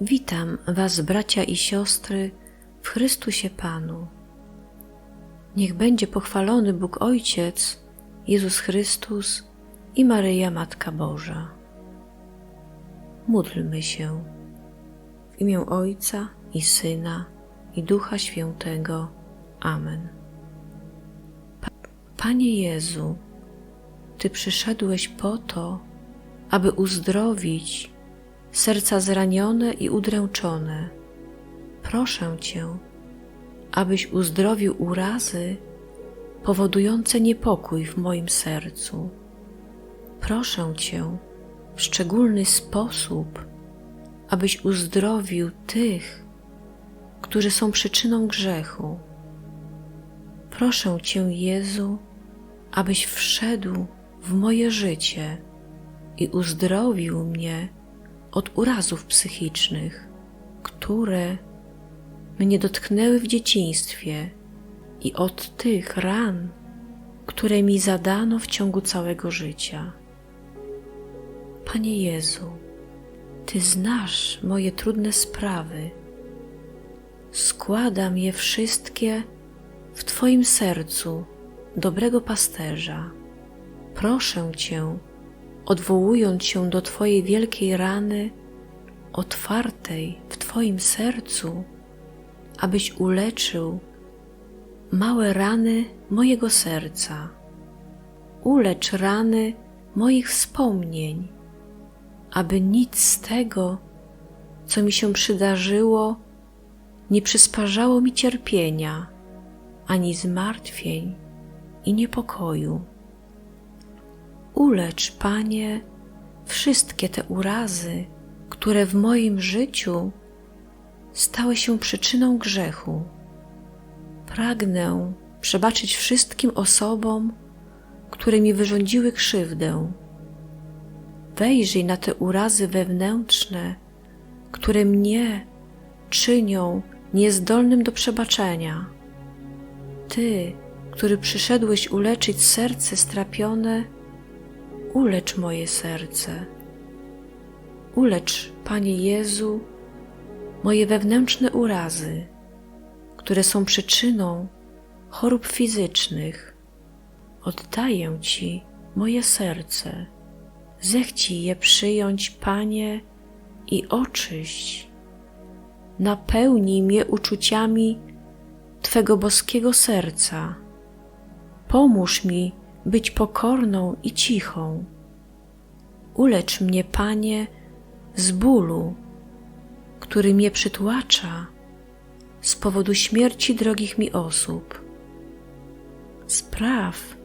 Witam Was, bracia i siostry, w Chrystusie Panu. Niech będzie pochwalony Bóg Ojciec, Jezus Chrystus i Maryja Matka Boża. Módlmy się w imię Ojca i Syna i Ducha Świętego. Amen. Pa- Panie Jezu, Ty przyszedłeś po to, aby uzdrowić serca zranione i udręczone. Proszę Cię, abyś uzdrowił urazy powodujące niepokój w moim sercu. Proszę Cię w szczególny sposób, abyś uzdrowił tych, którzy są przyczyną grzechu. Proszę Cię, Jezu, abyś wszedł w moje życie i uzdrowił mnie od urazów psychicznych, które mnie dotknęły w dzieciństwie i od tych ran, które mi zadano w ciągu całego życia. Panie Jezu, Ty znasz moje trudne sprawy. Składam je wszystkie w Twoim sercu, dobrego pasterza. Proszę Cię, odwołując się do Twojej wielkiej rany, otwartej w Twoim sercu, abyś uleczył małe rany mojego serca. Ulecz rany moich wspomnień, aby nic z tego, co mi się przydarzyło, nie przysparzało mi cierpienia, ani zmartwień i niepokoju. Ulecz, Panie, wszystkie te urazy, które w moim życiu stały się przyczyną grzechu. Pragnę przebaczyć wszystkim osobom, które mi wyrządziły krzywdę. Wejrzyj na te urazy wewnętrzne, które mnie czynią niezdolnym do przebaczenia. Ty, który przyszedłeś uleczyć serce strapione, ulecz moje serce. Ulecz, Panie Jezu, moje wewnętrzne urazy, które są przyczyną chorób fizycznych. Oddaję Ci moje serce. Zechci je przyjąć, Panie, i oczyść. Napełnij mnie uczuciami Twego boskiego serca. Pomóż mi być pokorną i cichą. Ulecz mnie, Panie, z bólu, który mnie przytłacza z powodu śmierci drogich mi osób. Spraw,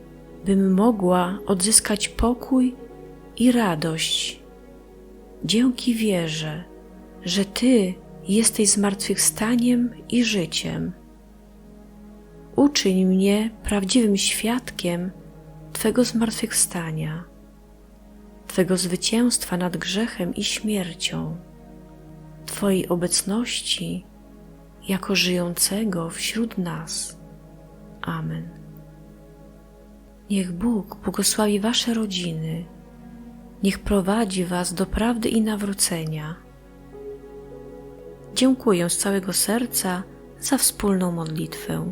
bym mogła odzyskać pokój i radość. Dzięki wierze, że Ty jesteś zmartwychwstaniem i życiem. Uczyń mnie prawdziwym świadkiem Twego zmartwychwstania, Twego zwycięstwa nad grzechem i śmiercią, Twojej obecności jako żyjącego wśród nas. Amen. Niech Bóg błogosławi Wasze rodziny, niech prowadzi Was do prawdy i nawrócenia. Dziękuję z całego serca za wspólną modlitwę.